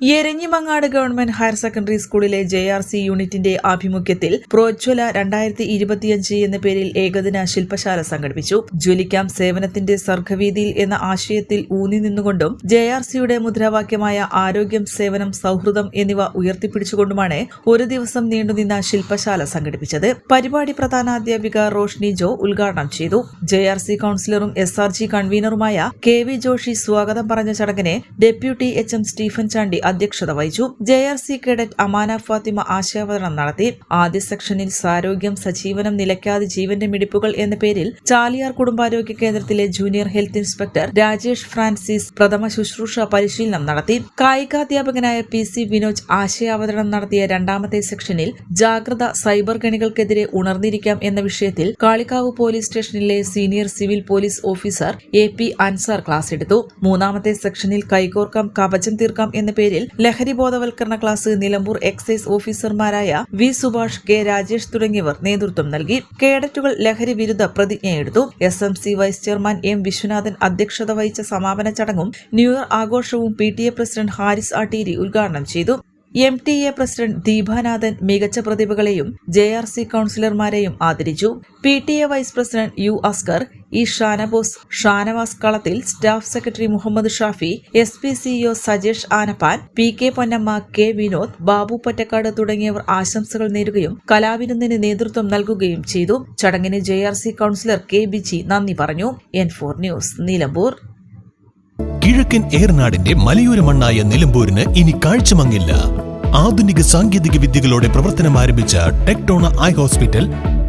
Eranhimangad government higher secondary സ്കൂളിലെ J R C യൂണിറ്റിന്റെ ആഭിമുഖ്യത്തിൽ പ്രോജ്വല രണ്ടായിരത്തി ഇരുപത്തിയഞ്ച് എന്ന പേരിൽ ഏകദിന ശില്പശാല സംഘടിപ്പിച്ചു. ജ്വലിക്കാം സേവനത്തിന്റെ സർഗവീതിയിൽ എന്ന ആശയത്തിൽ ഊന്നി നിന്നുകൊണ്ടും ജെ ആർ സിയുടെ മുദ്രാവാക്യമായ ആരോഗ്യം സേവനം സൗഹൃദം എന്നിവ ഉയർത്തിപ്പിടിച്ചുകൊണ്ടുമാണ് ഒരു ദിവസം നീണ്ടുനിന്ന ശില്പശാല സംഘടിപ്പിച്ചത്. പരിപാടി പ്രധാനാധ്യാപിക റോഷ്നി ജോ ഉദ്ഘാടനം ചെയ്തു. ജെ ആർ സി കൌൺസിലറും എസ് ആർ ജി കൺവീനറുമായ കെ വി ജോഷി സ്വാഗതം പറഞ്ഞ ചടങ്ങിനെ deputy H M Stephen Chandy അധ്യക്ഷത വഹിച്ചു. J R C cadet Amana Fathima ആശയാവതരണം നടത്തി. ആദ്യ സെക്ഷനിൽ സാരോഗ്യം സജീവനം നിലയ്ക്കാതെ ജീവന്റെ മിടിപ്പുകൾ എന്ന പേരിൽ ചാലിയാർ കുടുംബാരോഗ്യ കേന്ദ്രത്തിലെ junior health inspector Rajesh Francis പ്രഥമ ശുശ്രൂഷ പരിശീലനം നടത്തി. കായികാധ്യാപകനായ പി സി വിനോജ് ആശയാവതരണം നടത്തിയ രണ്ടാമത്തെ സെക്ഷനിൽ ജാഗ്രത സൈബർ ഗണികൾക്കെതിരെ ഉണർന്നിരിക്കാം എന്ന വിഷയത്തിൽ കാളിക്കാവ് പോലീസ് സ്റ്റേഷനിലെ senior civil police officer A P Ansar class എടുത്തു. മൂന്നാമത്തെ സെക്ഷനിൽ കൈകോർക്കാം കവചം തീർക്കാം എന്ന പേരിൽ ലഹരി ബോധവൽക്കരണ ക്ലാസ് നിലമ്പൂർ എക്സൈസ് ഓഫീസർമാരായ വി സുഭാഷ് കെ രാജേഷ് തുടങ്ങിയവർ നേതൃത്വം നൽകി. കേഡറ്റുകൾ ലഹരി വിരുദ്ധ പ്രതിജ്ഞയെടുത്തു S M C vice chairman M Viswanathan അധ്യക്ഷത വഹിച്ച സമാപന ചടങ്ങും ന്യൂ ഇയർ ആഘോഷവും P T A president Haris Atteeri ഉദ്ഘാടനം ചെയ്തു. M T A president Deepanathan മികച്ച പ്രതിഭകളെയും ജെ ആർ സി കൌൺസിലർമാരെയും ആദരിച്ചു. P T A vice president U Askar E ഷാനബോസ് Shanavas Kalathil staff secretary Muhammad Shafi S P CEO Sajesh Anappan P K Ponnamma K Vinod Babu Pattakkad തുടങ്ങിയവർ ആശംസകൾ നേരുകയും കലാവിരുന്നിന് നേതൃത്വം നൽകുകയും ചെയ്തു. ചടങ്ങിന് J R C councillor K Biji നന്ദി പറഞ്ഞു. എൻ ഫോർ ന്യൂസ് നിലമ്പൂർ കിഴക്കൻ ഏർനാടിന്റെ മലയോര മണ്ണായ നിലമ്പൂരിന് ഇനി കാഴ്ചമങ്ങില്ല. ആധുനിക സാങ്കേതിക വിദ്യകളോടെ പ്രവർത്തനം ആരംഭിച്ച ടെക്ടോണ ഐ ഹോസ്പിറ്റൽ